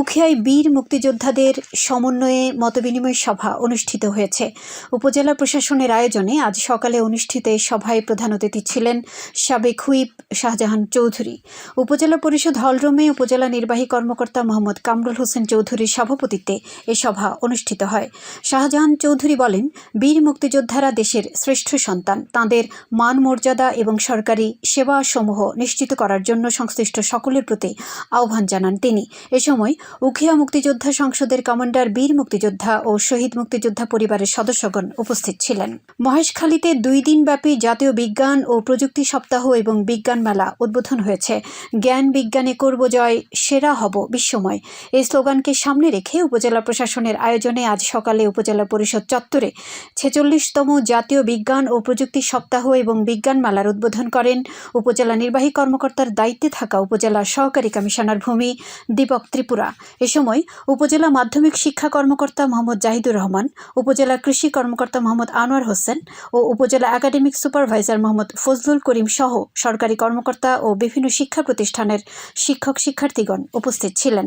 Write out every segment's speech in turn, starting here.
উখিয়ায় বীর মুক্তিযোদ্ধাদের সমন্বয়ে মতবিনিময় সভা অনুষ্ঠিত হয়েছে। উপজেলা প্রশাসনের আয়োজনে আজ সকালে অনুষ্ঠিত সভায় প্রধান অতিথি ছিলেন সাবেক হুইপ শাহজাহান চৌধুরী। উপজেলা পরিষদ হলরুমে উপজেলা নির্বাহী কর্মকর্তা মোহাম্মদ কামরুল হোসেন চৌধুরীর সভাপতিত্বে এ সভা অনুষ্ঠিত হয়। শাহজাহান চৌধুরী বলেন, বীর মুক্তিযোদ্ধারা দেশের শ্রেষ্ঠ সন্তান। তাঁদের মান মর্যাদা এবং সরকারি সেবাসমূহ নিশ্চিত করার জন্য সংশ্লিষ্ট সকলের প্রতি আহ্বান জানান তিনি। এ সময় উখিয়া মুক্তিযোদ্ধা সংসদের কমান্ডার, বীর মুক্তিযোদ্ধা ও শহীদ মুক্তিযোদ্ধা পরিবারের সদস্যগণ উপস্থিত ছিলেন। মহেশখালীতে দুই দিনব্যাপী জাতীয় বিজ্ঞান ও প্রযুক্তি সপ্তাহ এবং বিজ্ঞান মেলা উদ্বোধন হয়েছে। জ্ঞান বিজ্ঞানে করব জয়, সেরা হব বিশ্বময়। এই স্লোগানকে সামনে রেখে উপজেলা প্রশাসনের আয়োজনে আজ সকালে উপজেলা পরিষদ চত্বরে ছেচল্লিশতম জাতীয় বিজ্ঞান ও প্রযুক্তি সপ্তাহ এবং বিজ্ঞান মেলার উদ্বোধন করেন উপজেলা নির্বাহী কর্মকর্তার দায়িত্বে থাকা উপজেলা সহকারী কমিশনার ভূমি দীপক ত্রিপুরা। এ সময় উপজেলা মাধ্যমিক শিক্ষা কর্মকর্তা মোহাম্মদ জাহিদুর রহমান, উপজেলা কৃষি কর্মকর্তা মোহাম্মদ আনোয়ার হোসেন ও উপজেলা একাডেমিক সুপারভাইজার মোহাম্মদ ফজলুল করিম সহ সরকারি কর্মকর্তা ও বিভিন্ন শিক্ষা প্রতিষ্ঠানের শিক্ষক শিক্ষার্থীগণ উপস্থিত ছিলেন।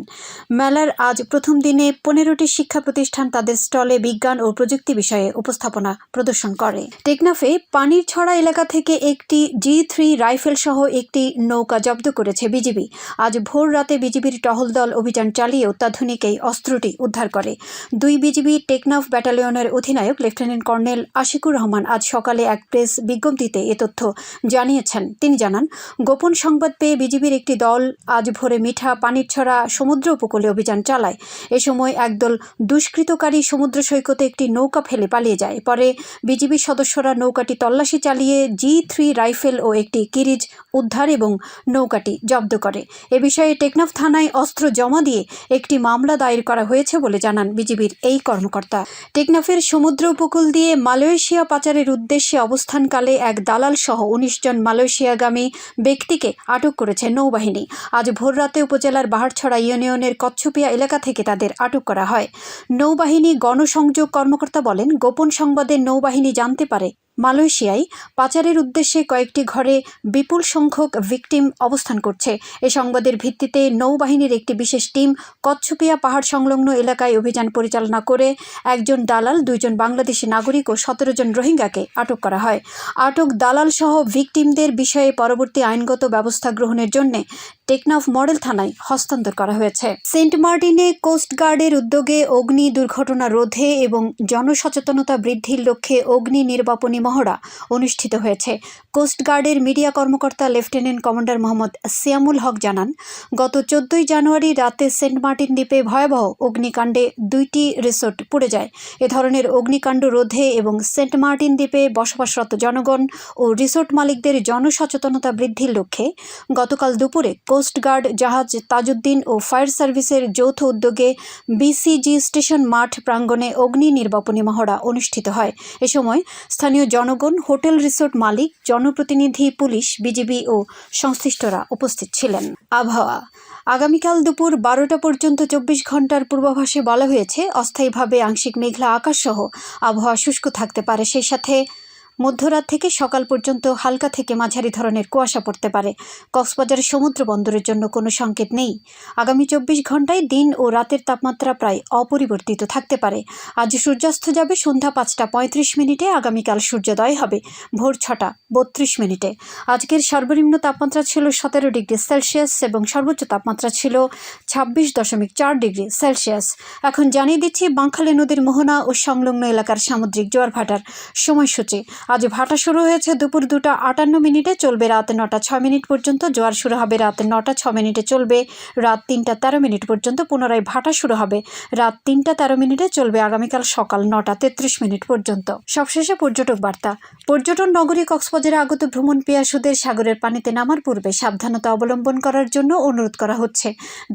মেলার আজ প্রথম দিনে পনেরোটি শিক্ষা প্রতিষ্ঠান তাদের স্টলে বিজ্ঞান ও প্রযুক্তি বিষয়ে উপস্থাপনা প্রদর্শন করে। টেকনাফে পানির ছড়া এলাকা থেকে একটি জি থ্রি রাইফেল সহ একটি নৌকা জব্দ করেছে বিজিবি। আজ ভোর রাতে বিজিবির টহল দল অভিযান চালিয়ে অত্যাধুনিক এই অস্ত্রটি উদ্ধার করে। দুই বিজিবি টেকনাফ ব্যাটালিয়নের অধিনায়ক লেফটেন্যান্ট কর্নেল আশিকুর রহমান আজ সকালে এক প্রেস বিজ্ঞপ্তিতে এ তথ্য জানিয়েছেন। তিনি জানান, গোপন সংবাদ পেয়ে বিজিবির একটি দল আজ ভোরে মিঠা পানির ছড়া সমুদ্র উপকূলে অভিযান চালায়। এ সময় একদল দুষ্কৃতকারী সমুদ্র সৈকতে একটি নৌকা ফেলে পালিয়ে যায়। পরে বিজিবি সদস্যরা নৌকাটি তল্লাশি চালিয়ে জি থ্রি রাইফেল ও একটি কিরিজ উদ্ধার এবং নৌকাটি জব্দ করে। এ বিষয়ে টেকনাফ থানায় অস্ত্র জমা দিয়ে একটি মামলা দায়ের করা হয়েছে বলে জানান বিজিবির এই কর্মকর্তা। টেকনাফের সমুদ্র উপকূল দিয়ে মালয়েশিয়া পাচারের উদ্দেশ্যে অবস্থানকালে এক দালাল সহ উনিশ জন মালয়েশিয়াগামী ব্যক্তিকে আটক করেছে নৌবাহিনী। আজ ভোররাতে উপজেলার বাহারছড়া ইউনিয়নের কচ্ছপিয়া এলাকা থেকে তাদের আটক করা হয়। নৌবাহিনী গণসংযোগ কর্মকর্তা বলেন, গোপন সংবাদে নৌবাহিনী জানতে পারে মালয়েশিয়ায় পাচারের উদ্দেশ্যে কয়েকটি ঘরে বিপুল সংখ্যক ভিকটিম অবস্থান করছে। এ সংবাদের ভিত্তিতে নৌবাহিনীর একটি বিশেষ টিম কচ্ছপিয়া পাহাড় সংলগ্ন এলাকায় অভিযান পরিচালনা করে একজন দালাল, দুইজন বাংলাদেশি নাগরিক ও সতেরো জন রোহিঙ্গাকে আটক করা হয়। আটক দালাল সহ ভিকটিমদের বিষয়ে পরবর্তী আইনগত ব্যবস্থা গ্রহণের জন্য টেকনাফ মডেল থানায় হস্তান্তর করা হয়েছে। সেন্ট মার্টিনে কোস্টগার্ডের উদ্যোগে অগ্নি দুর্ঘটনা রোধে এবং জনসচেতনতা বৃদ্ধির লক্ষ্যে অগ্নি নির্বাপনী মহড়া অনুষ্ঠিত হয়েছে। কোস্টগার্ডের মিডিয়া কর্মকর্তা লেফটেন্যান্ট কমান্ডার মোহাম্মদ সিয়ামুল হক জানান, গত চোদ্দই জানুয়ারি রাতে সেন্ট মার্টিন দ্বীপে ভয়াবহ অগ্নিকাণ্ডে দুইটি রিসোর্ট পুড়ে যায়। এ ধরনের অগ্নিকাণ্ড রোধে এবং সেন্ট মার্টিন দ্বীপে বসবাসরত জনগণ ও রিসোর্ট মালিকদের জনসচেতনতা বৃদ্ধির লক্ষ্যে গতকাল দুপুরে কোস্টগার্ড জাহাজ তাজউদ্দিন ও ফায়ার সার্ভিসের যৌথ উদ্যোগে বিসিজি স্টেশন মাঠ প্রাঙ্গণে অগ্নি নির্বাপনী মহড়া অনুষ্ঠিত হয়। এ সময় স্থানীয় জনগণ, হোটেল রিসোর্ট মালিক, জনপ্রতিনিধি, পুলিশ, বিজিবি ও সংশ্লিষ্টরা উপস্থিত ছিলেন। আবহাওয়া। আগামীকাল দুপুর বারোটা পর্যন্ত চব্বিশ ঘণ্টার পূর্বাভাসে বলা হয়েছে, অস্থায়ীভাবে আংশিক মেঘলা আকাশসহ আবহাওয়া শুষ্ক থাকতে পারে। সেই সাথে মধ্যরাত থেকে সকাল পর্যন্ত হালকা থেকে মাঝারি ধরনের কুয়াশা পড়তে পারে। কক্সবাজারের সমুদ্র বন্দরের জন্য কোনো সংকেত নেই। আগামী চব্বিশ ঘন্টায় দিন ও রাতের তাপমাত্রা প্রায় অপরিবর্তিত থাকতে পারে। আজ সূর্যাস্ত যাবে সন্ধ্যা পাঁচটা পঁয়ত্রিশ মিনিটে, আগামীকাল সূর্যোদয় হবে ভোর ছটা বত্রিশ মিনিটে। আজকের সর্বনিম্ন তাপমাত্রা ছিল সতেরো ডিগ্রি সেলসিয়াস এবং সর্বোচ্চ তাপমাত্রা ছিল ছাব্বিশ দশমিক চার ডিগ্রি সেলসিয়াস। এখন জানিয়ে দিচ্ছি বাঁকখালী নদীর মোহনা ও সংলগ্ন এলাকার সামুদ্রিক জোয়ার ভাটার সময়সূচি। আজ ভাটা শুরু হয়েছে দুপুর দুটা আটান্ন মিনিটে, চলবে রাত নটা ছয় মিনিট পর্যন্ত, জোয়ার শুরু হবে রাত নটা ছ মিনিটে, চলবে রাত তিনটা তেরো মিনিট পর্যন্ত, পুনরায় ভাটা শুরু হবে রাত তিনটা তেরো মিনিটে, চলবে আগামীকাল সকাল নটা তেত্রিশ মিনিট পর্যন্ত। সবশেষে পর্যটক বার্তা। পর্যটন নগরী কক্সবাজারে আগত ভ্রমণ পিয়াসুদের সাগরের পানিতে নামার পূর্বে সাবধানতা অবলম্বন করার জন্য অনুরোধ করা হচ্ছে।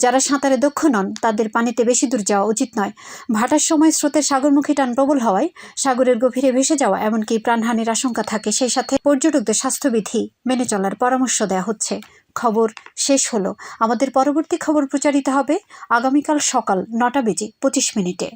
যারা সাঁতারে দক্ষ নন, তাদের পানিতে বেশি দূর যাওয়া উচিত নয়। ভাটার সময় স্রোতের সাগরমুখী টান প্রবল হওয়ায় সাগরের গভীরে ভেসে যাওয়া, এমনকি প্রাণহানির আশঙ্কা থাকে, সেই সাথে পর্যটকদের স্বাস্থ্যবিধি মেনে চলার পরামর্শ দেওয়া হচ্ছে। খবর শেষ হলো। আমাদের পরবর্তী খবর প্রচারিত হবে আগামীকাল সকাল নটা বেজে পঁচিশ মিনিটে।